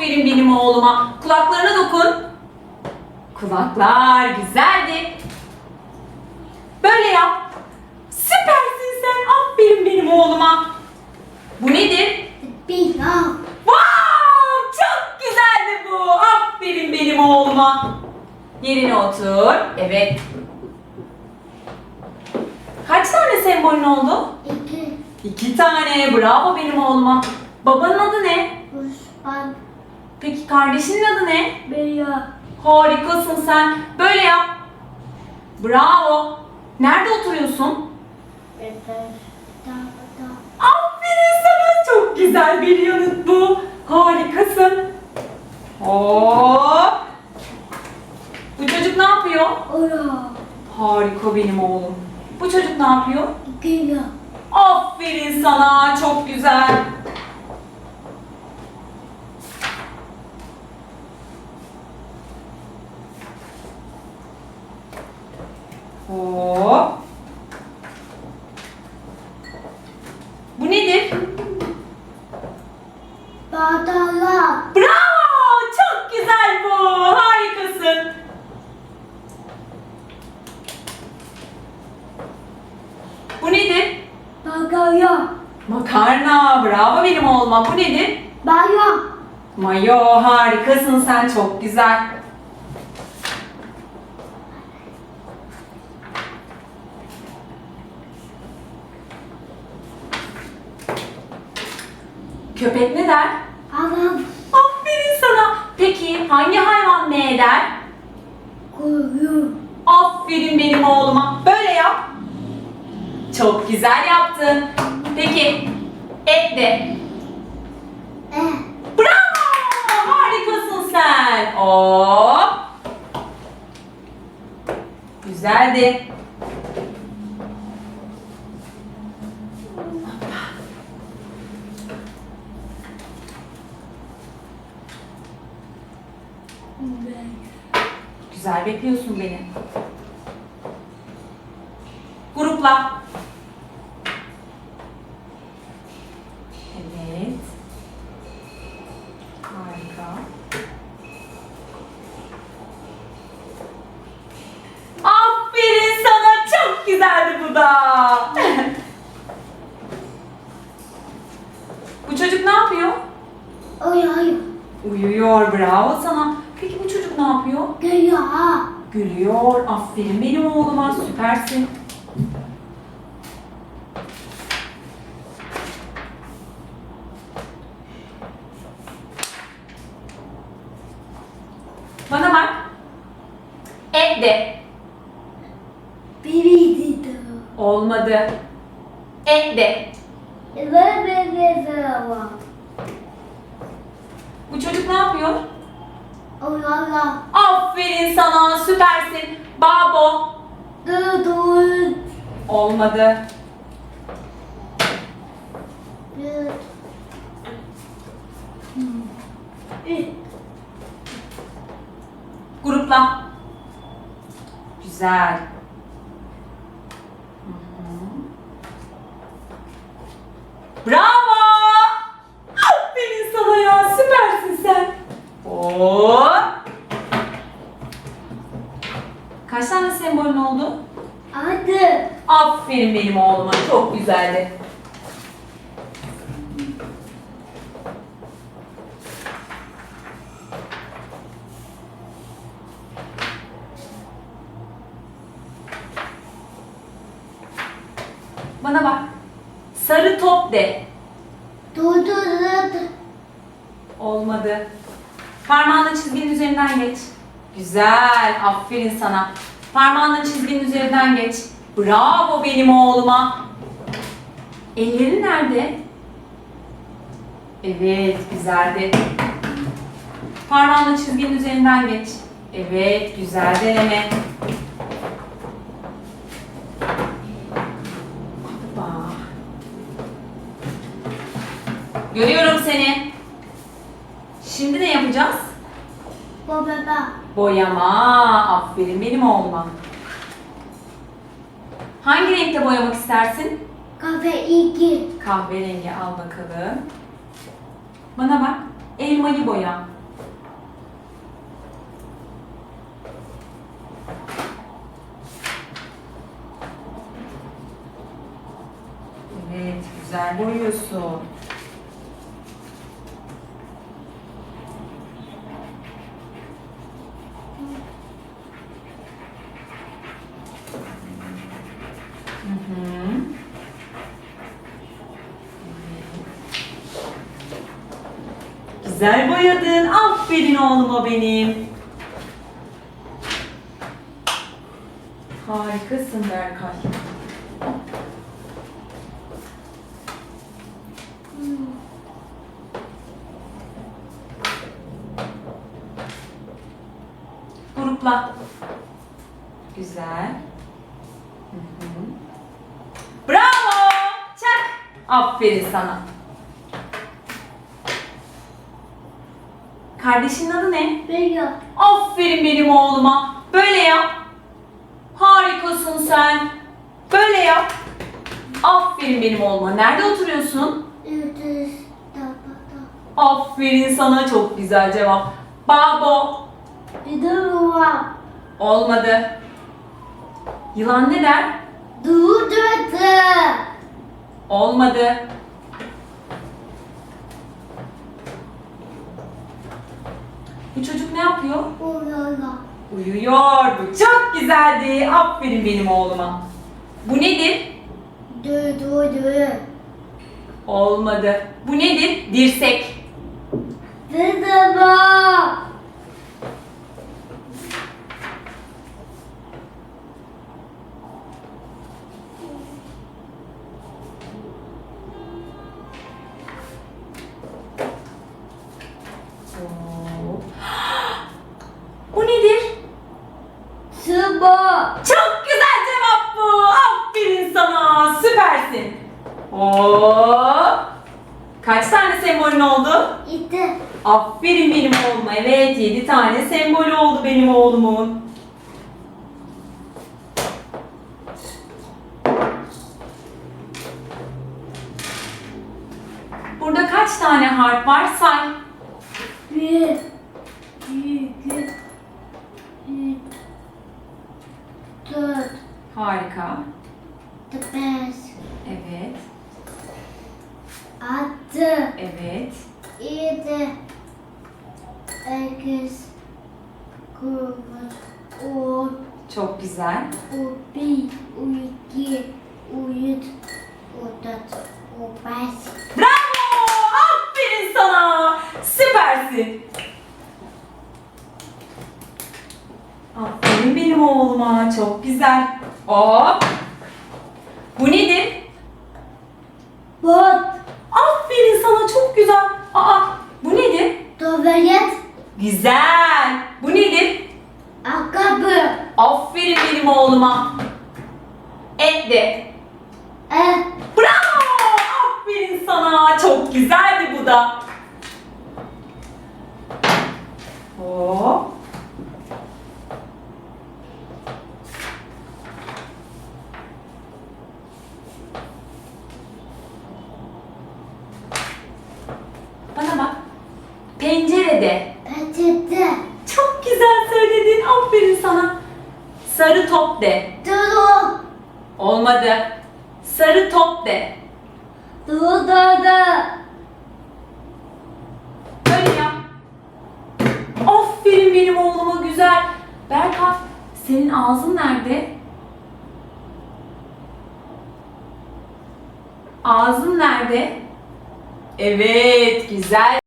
Aferin benim oğluma. Kulaklarına dokun. Kulaklar güzeldi. Böyle yap. Süpersin sen. Aferin benim oğluma. Bu nedir? Pilav. Wow! Çok güzeldi bu. Aferin benim oğluma. Yerine otur. Evet. Kaç tane sembolün oldu? İki. İki tane. Bravo benim oğluma. Babanın adı ne? Uzman. Peki kardeşinin adı ne? Beyaz. Harikasın sen. Böyle yap. Bravo. Nerede oturuyorsun? Aferin sana. Çok güzel bir yanıt bu. Harikasın. Hop. Bu çocuk ne yapıyor? Ora. Harika benim oğlum. Bu çocuk ne yapıyor? Kilo. Aferin sana. Çok güzel. Hop. Bu nedir? Badala. Bravo! Çok güzel bu. Harikasın. Bu nedir? Bagaya. Makarna. Oğluma. Bu nedir? Baya. Mayo. Harikasın sen. Çok güzel. Köpek ne der? Havam. Aferin sana. Peki hangi hayvan M der? Kuyu. Aferin benim oğluma. Böyle yap. Çok güzel yaptın. Peki et de. E. Bravo! Harikasın sen. Hop. Güzeldi. Güzel bekliyorsun beni. Grupla. Evet. Harika. Uyuyor. Bravo sana. Peki bu çocuk ne yapıyor? Geliyor. Gülüyor. Aferin benim oğluma. Süpersin. Bana bak. Et de. Biri dedi. Olmadı. Et de. Ve ve ve ve. Bu çocuk ne yapıyor? Oyala. Aferin sana. Süpersin. Babo. Dudu. Olmadı. Bir. Grupla. Güzel. Bravo! Aferin sana ya. Süpersin sen. Hop. Kaç tane sembolün oldu? Adı. Aferin benim oğluma. Çok güzeldi. Bana bak. Sarı top de. Dudu dudu. Olmadı. Parmağınla çizginin üzerinden geç. Güzel. Aferin sana. Parmağınla çizginin üzerinden geç. Bravo benim oğluma. Ellerin nerede? Evet, güzeldi. Parmağınla çizginin üzerinden geç. Evet, güzel deneme. Görüyorum seni yapacağız? Boyama. Boyama. Aferin benim oğluma. Hangi renkte boyamak istersin? Kahverengi. Kahverengi al bakalım. Bana bak. Elmayı boya. Evet, güzel boyuyorsun. Güzel boyadın. Aferin oğluma benim. Harikasın Berkay. Grupla. Güzel. Hı hı. Bravo! Çak! Aferin sana. Kardeşinin adı ne? Biliyor. Aferin benim oğluma. Böyle yap. Harikasın sen. Böyle yap. Aferin benim oğluma. Nerede oturuyorsun? Aferin sana. Çok güzel cevap. Babo. Var. Olmadı. Yılan ne der? Durdu. Olmadı. Bu çocuk ne yapıyor? Uyuyor. Uyuyor. Bu çok güzeldi. Aferin benim oğluma. Bu nedir? Dur dur dur. Olmadı. Bu nedir? Dirsek. Dırdırma. Hop. Bu nedir? Sıba. Çok güzel cevap bu. Aferin sana. Süpersin. Hop. Kaç tane sembolün oldu? İşte. Aferin benim oğluma. Evet 7 tane sembolü oldu benim oğlumun. Burada kaç tane harf var say. Bir. İki. Üç. Dört. Harika. Beş. Evet. Altı. Evet. Yedi. Sekiz. Dokuz. On. Çok güzel. On bir. On iki. On üç. On dört. On beş. Bravo! Aferin sana. Süpersin. Aferin benim oğluma. Çok güzel. Hop. Bu nedir? Bot. Aferin sana çok güzel. Aa, bu nedir? Tuvalet. Güzel. Bu nedir? Ayakkabı. Aferin benim oğluma. Et de. E. Bravo! Aferin sana. Çok güzeldi bu da. Hop. Bana bak. Pencerede. Peçete. Çok güzel söyledin. Aferin sana. Sarı top de. Duru. Olmadı. Sarı top de. Duru duru. Böyle yap. Aferin benim oğluma güzel. Berkay senin ağzın nerede? Ağzın nerede? Evet güzel.